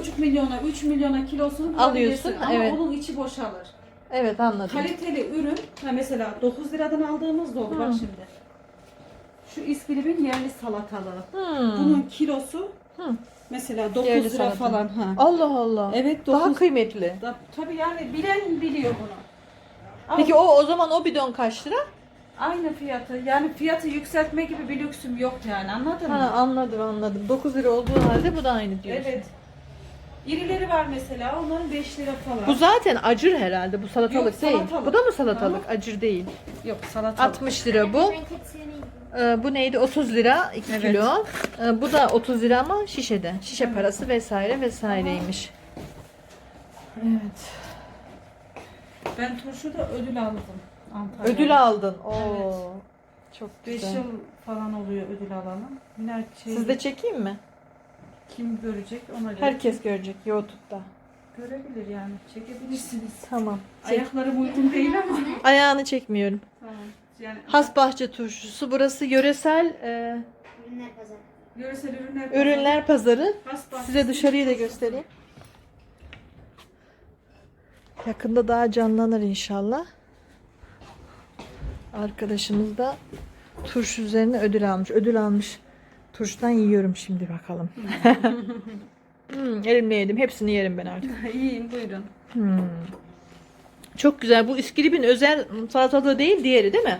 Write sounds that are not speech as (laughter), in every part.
buçuk milyona, üç milyona kilosunu Alıyorsun, ama evet. onun içi boşalır. Evet anladım. Kaliteli ürün, ha mesela 9 liradan aldığımız da bak şimdi. Şu iskilibin yerli salatalığı. Hmm. Bunun kilosu Hı. mesela 9 Yerli lira salatalık. falan. Ha. Allah Allah. Evet Daha 9 kıymetli. da, tabii yani bilen biliyor bunu. Ama Peki o o zaman o bidon kaç lira? aynı fiyatı yani fiyatı yükseltme gibi bir lüksüm yok yani anladın Ha, mı? anladım anladım. 9 lira olduğu halde bu da aynı diyorsun. Evet. İrileri var mesela onların 5 lira falan. Bu zaten acır herhalde. Bu salatalık Yok, değil. salatalık. Bu da mı salatalık? Acır değil. Yok salatalık. 60 lira bu. Ben hepsini Ee, bu neydi? 30 lira 2 Evet. kilo. Ee, bu da 30 lira ama şişede. Şişe parası vesaire vesaireymiş. Evet. Ben turşuda ödül aldım. Antalya'da. Ödül aldın. Oo. Evet. Çok 5 güzel. yıl falan oluyor ödül. Miner şey, Siz de çekeyim mi? Kim görecek ona göre. Herkes görecek YouTube'da. görebilir yani. Çekebilirsiniz. Tamam. Çek. Ayaklarım uygun değil ama. Ayağını çekmiyorum. tamam. Yani Hasbahçe turşusu. Burası yöresel e, ürünler pazarı. yöresel ürünler. ürünler pazarı. Size dışarıyı da göstereyim. Yakında daha canlanır inşallah. Arkadaşımız da turşu üzerine ödül almış. Ödül almış. Turşudan yiyorum şimdi bakalım. (laughs) hmm, elimle yedim. Hepsini yerim ben artık. (laughs) İyiyim buyurun. Hmm. Çok güzel. Bu iskilipin özel salatalığı değil diğeri değil mi?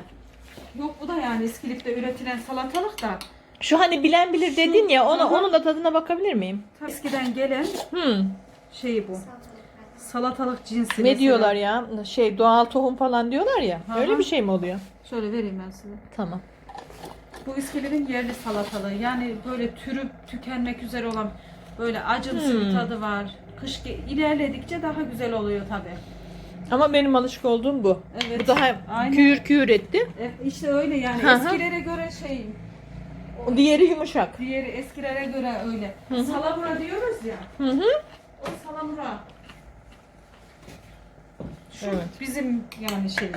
Yok bu da yani İskilip'te üretilen salatalık da Şu hani bilen bilir dedin ya ona Hı hı. onun da tadına bakabilir miyim? tabii eskiden gelen Hmm. şey bu. Salatalık. Salatalık cinsi. Ne mesela. diyorlar ya? Şey doğal tohum falan diyorlar ya. Hı. Öyle bir şey mi oluyor? Şöyle vereyim ben size. Tamam. Bu İskilip'in yerli salatalığı. Yani böyle türüp tükenmek üzere olan böyle acımsı Hmm. bir tadı var. Kış ge- ilerledikçe daha güzel oluyor tabii. Ama benim alışık olduğum bu. Evet. Bu daha Aynen. küür küür etti. E, işte öyle yani. Hı hı. Eskilere göre şey, O diğeri yumuşak. diğeri eskilere göre öyle. Salamura diyoruz ya. Hı hı. O salamura. Şu Evet. bizim yani şey.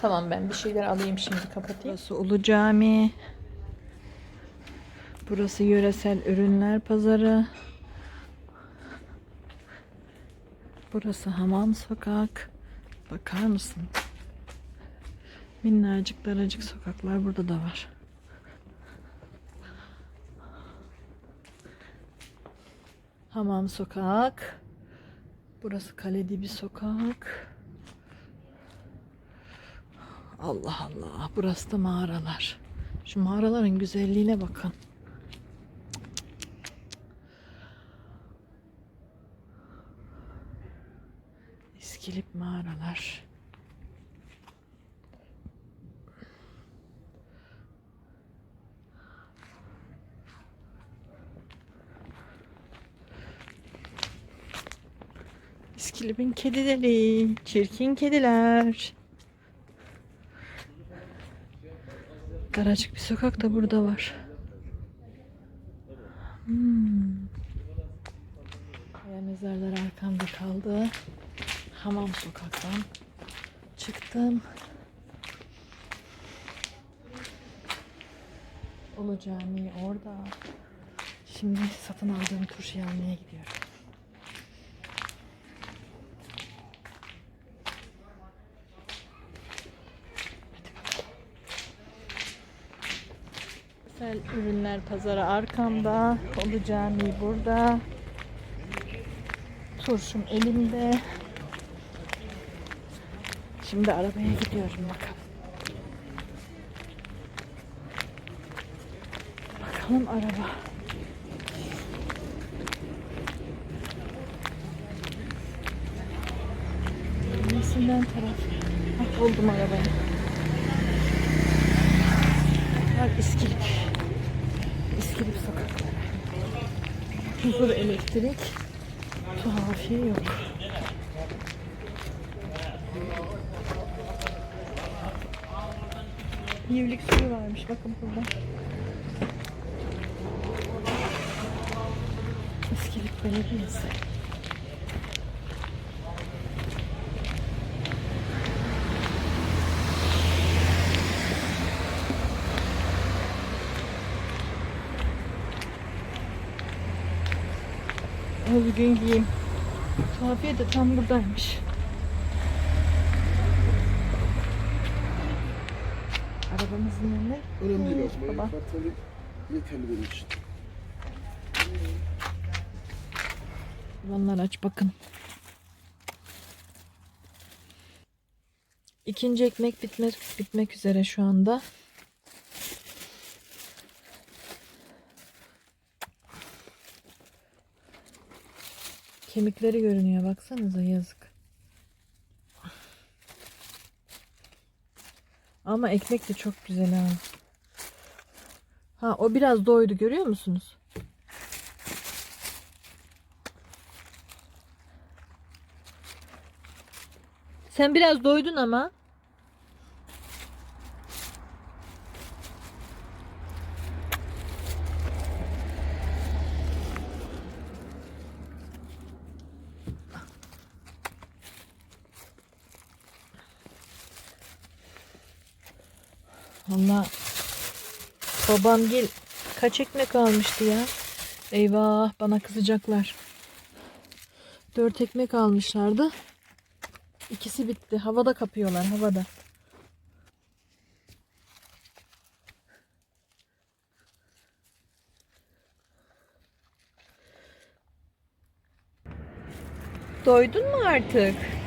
Tamam ben bir şeyler alayım şimdi kapatayım. Burası Ulu Cami. Burası yöresel ürünler pazarı. Burası Hamam Sokak. Bakar mısın? Minnacık daracık sokaklar burada da var. Hamam Sokak. Burası Kale Dibi Sokak. Allah Allah. Burası da mağaralar. Şu mağaraların güzelliğine bakın. İskilip mağaralar. İskilip'in kedileri, çirkin kediler. Daracık bir sokak da burada var. Hmm. Mezarlar arkamda kaldı. Hamam sokaktan çıktım. Ulu Camii orada. Şimdi satın aldığım turşuyu almaya gidiyorum. Güzel ürünler pazarı arkamda. Ulu Camii burada. Turşum elimde. Şimdi arabaya gidiyorum bakalım. Bakalım araba. Nesinden taraf? Ah, buldum arabayı. Var İskilip. Sokakları. Huzur elektrik. Tuhafiye yok. Yivlik suyu varmış bakın burada. İskilip Belediyesi. Özgün giyeyim. Tuhafiye de tam buradaymış. Arabamızın yanında. Önemli değil Baba. abla. Kartları yeterli benim için. Bunlar aç bakın. İkinci ekmek bitmek bitmek üzere şu anda. Kemikleri görünüyor baksanıza yazık. Ama ekmek de çok güzel ha. Ha o biraz doydu görüyor musunuz? Sen biraz doydun ama. Babam gel kaç ekmek almıştı ya? Eyvah bana kızacaklar. Dört ekmek almışlardı. İkisi bitti. Havada kapıyorlar havada. Doydun mu artık?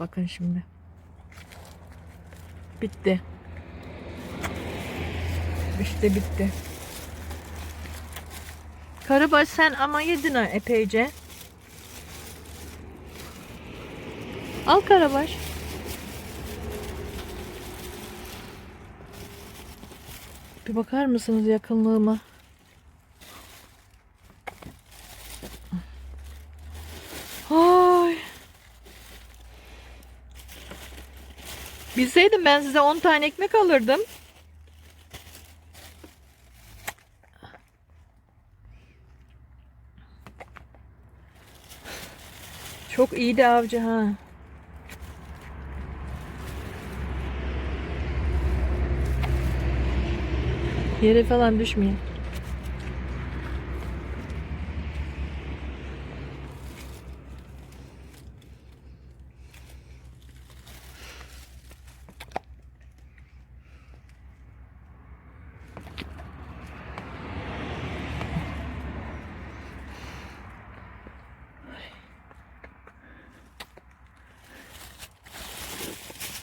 Bakın şimdi. Bitti. İşte bitti. Karabaş sen ama yedin ha epeyce. Al Karabaş. Bir bakar mısınız yakınlığıma? Bilseydim ben size 10 tane ekmek alırdım. Çok iyiydi avcı ha. Yere falan düşmeyin.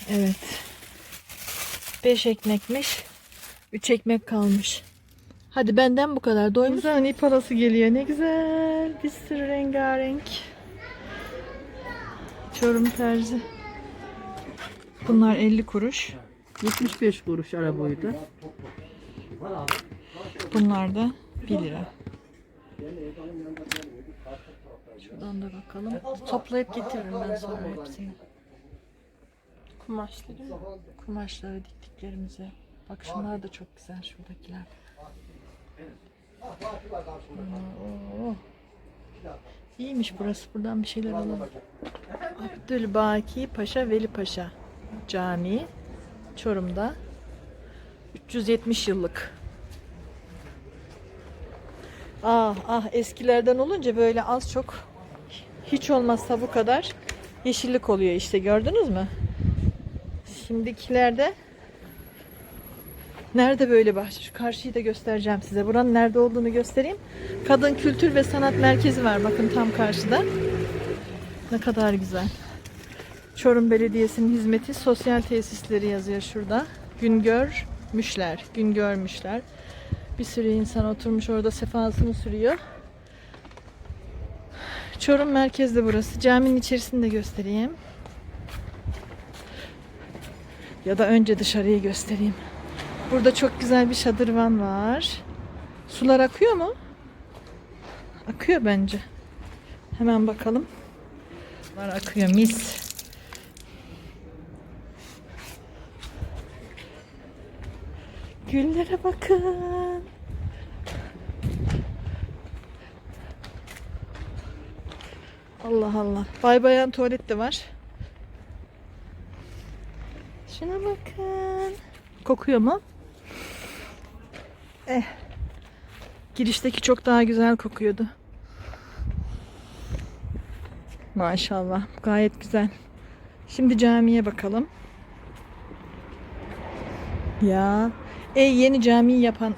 Evet. 5 ekmekmiş. 3 ekmek kalmış. Hadi benden bu kadar. Doymuşsun ip arası geliyor. Ne güzel. Bir sürü rengarenk. Çorum terzi. Bunlar 50 kuruş. 75 kuruş ara boyuda. Bunlar da 1 lira. Şuradan da bakalım. Toplayıp getiririm ben sonra hepsini. Kumaşları mı? Kumaşları diktiklerimize. Bak şunlar da çok güzel şuradakiler. Oo. İyiymiş burası. Buradan bir şeyler alalım. Abdülbaki Paşa Veli Paşa Camii Çorum'da 370 yıllık. Ah ah eskilerden olunca böyle az çok hiç olmazsa bu kadar yeşillik oluyor işte gördünüz mü? Şimdikilerde nerede böyle bahçe? Şu karşıyı da göstereceğim size. Buranın nerede olduğunu göstereyim. Kadın Kültür ve Sanat Merkezi var bakın tam karşıda. Ne kadar güzel. Çorum Belediyesi'nin hizmeti sosyal tesisleri yazıyor şurada. Güngörmüşler. Güngörmüşler. Bir sürü insan oturmuş orada sefasını sürüyor. Çorum merkezde burası. Caminin içerisini de göstereyim. Ya da önce dışarıyı göstereyim. Burada çok güzel bir şadırvan var. Sular akıyor mu? Akıyor bence. Hemen bakalım. Sular akıyor mis. Güllere bakın. Allah Allah. Bay bayan tuvalet de var. Şuna bakın. Kokuyor mu? Eh. Girişteki çok daha güzel kokuyordu. Maşallah. Gayet güzel. Şimdi camiye bakalım. Ya. E yeni cami yapan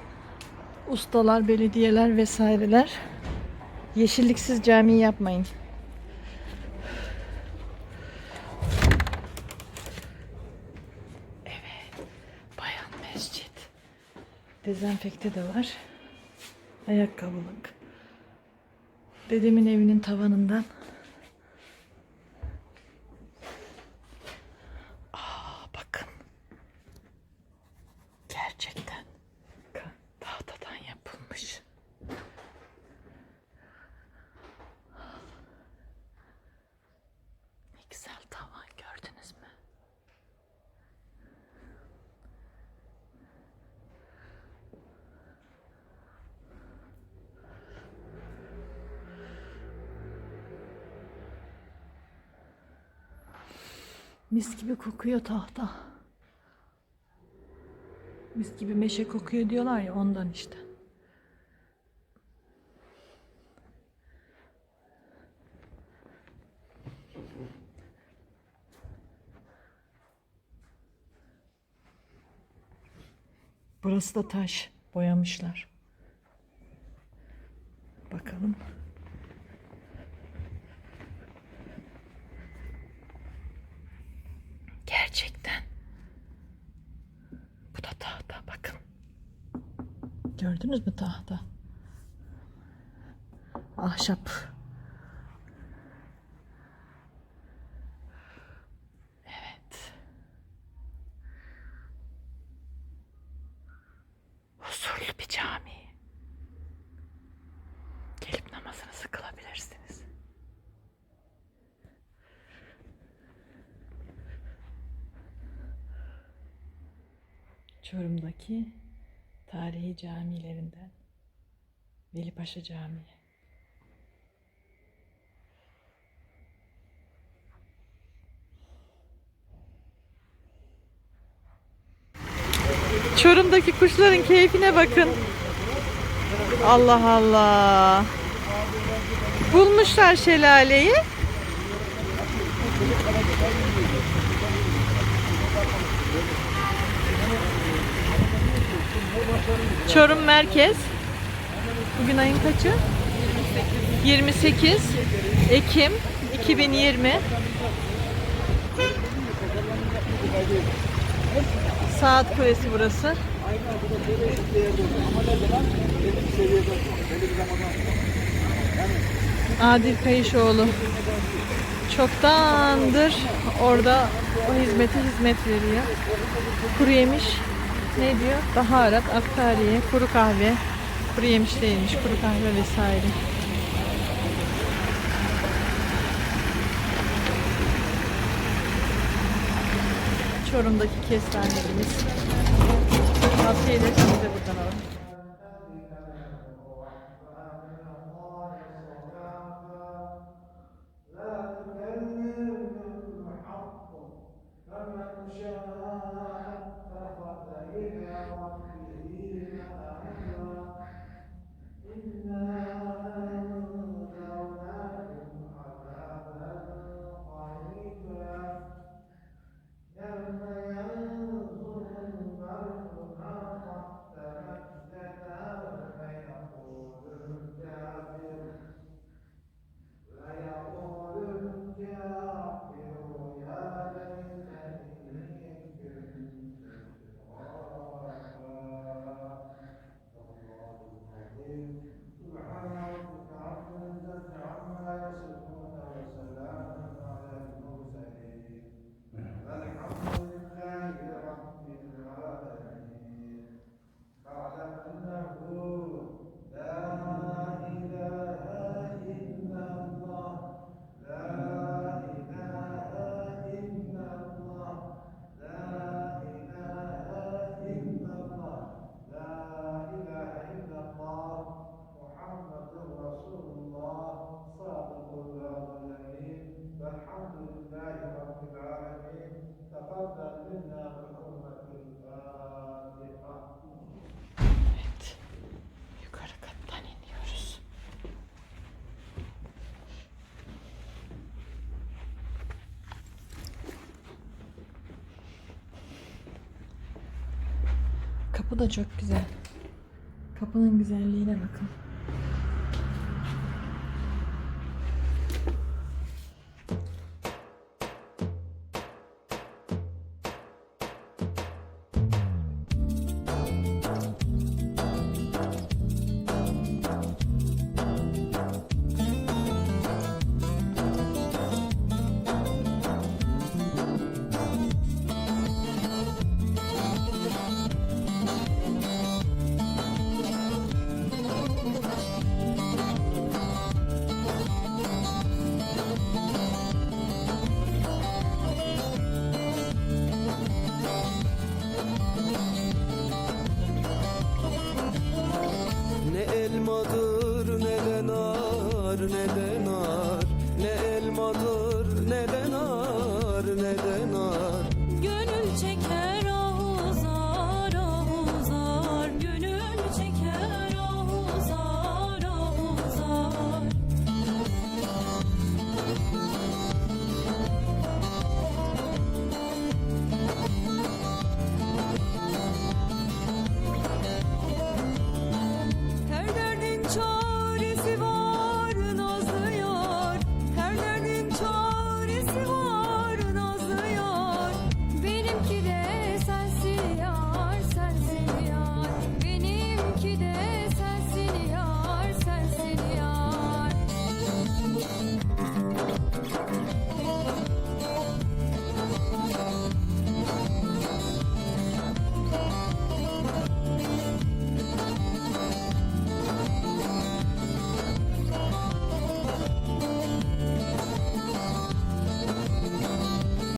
ustalar, belediyeler vesaireler yeşilliksiz cami yapmayın. Evet. Bayan mescit. Dezenfekte de var. Ayakkabılık. Dedemin evinin tavanından. Aa bakın. Gerçekten ka- tahtadan yapılmış. Ne güzel tavan gördünüz mü? Mis gibi kokuyor tahta. Mis gibi meşe kokuyor diyorlar ya ondan işte. Burası da taş boyamışlar. Bakalım. Da tahta bakın. Gördünüz mü tahta? Ahşap. Evet. Huzurlu bir cami. Gelip namazınızı kılabilirsiniz. Çorum'daki tarihi camilerinden Velipaşa Camii. Çorum'daki kuşların keyfine bakın. Allah Allah. Bulmuşlar şelaleyi. Çorum Merkez. Bugün ayın kaçı? 28 Ekim 2020. Saat Kulesi burası. Adil Kayışoğlu çoktandır orada o hizmeti hizmet veriyor. Kuru yemiş ne diyor? Baharat, aktariye, kuru kahve. Kuru yemiş değilmiş, kuru kahve vesaire. Çorum'daki kestanelerimiz. Tavsiye ederim siz de buradan alın. لا تكلم الحق فمن شاء اتخذ إلى ربهم أعلى إنا Kapı da çok güzel. Kapının güzelliğine bakın.